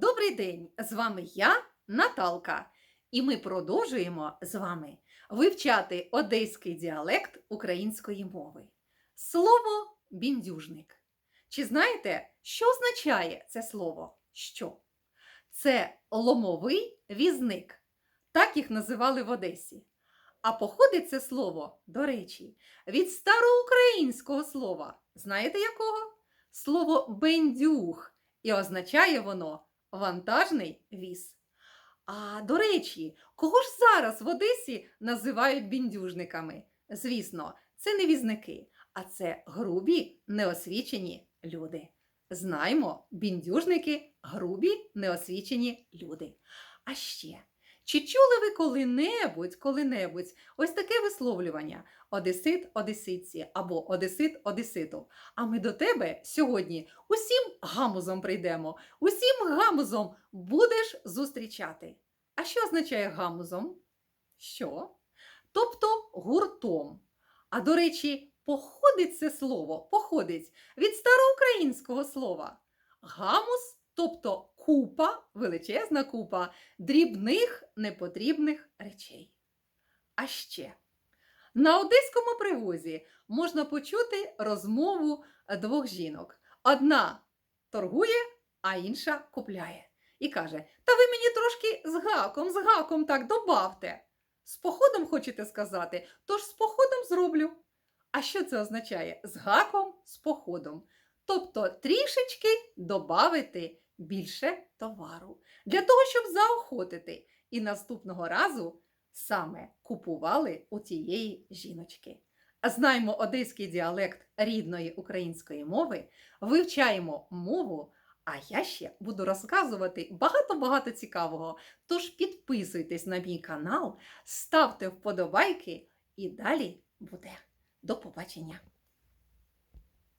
Добрий день! З вами я, Наталка, і ми продовжуємо з вами вивчати одеський діалект української мови. Слово біндюжник. Чи знаєте, що означає це слово? Що? Це ломовий візник. Так їх називали в Одесі. А походить це слово, до речі, від староукраїнського слова. Знаєте якого? Слово бендюг. І означає воно вантажний віз. А до речі, кого ж зараз в Одесі називають біндюжниками? Звісно, це не візники, а це грубі, неосвічені люди. Знаємо, біндюжники грубі, неосвічені люди. А ще, чи чули ви коли-небудь, коли-небудь ось таке висловлювання Одесит одеситці або Одесит одеситу? А ми до тебе сьогодні усім гамузом прийдемо, усім гамузом будеш зустрічати. А що означає гамузом? Що? Тобто гуртом. А до речі, походить це слово, походить від староукраїнського слова. Гамус, тобто купа, величезна купа дрібних непотрібних речей. А ще на одеському привозі можна почути розмову двох жінок. Одна торгує, а інша купляє. І каже: Та ви мені трошки з гаком, з гаком так добавте. З походом хочете сказати, тож з походом зроблю. А що це означає? З гаком, з походом. Тобто трішечки добавити більше товару для того, щоб заохотити. І наступного разу саме купували у тієї жіночки. Знаємо одеський діалект рідної української мови, вивчаємо мову, а я ще буду розказувати багато-багато цікавого. Тож підписуйтесь на мій канал, ставте вподобайки і далі буде. До побачення!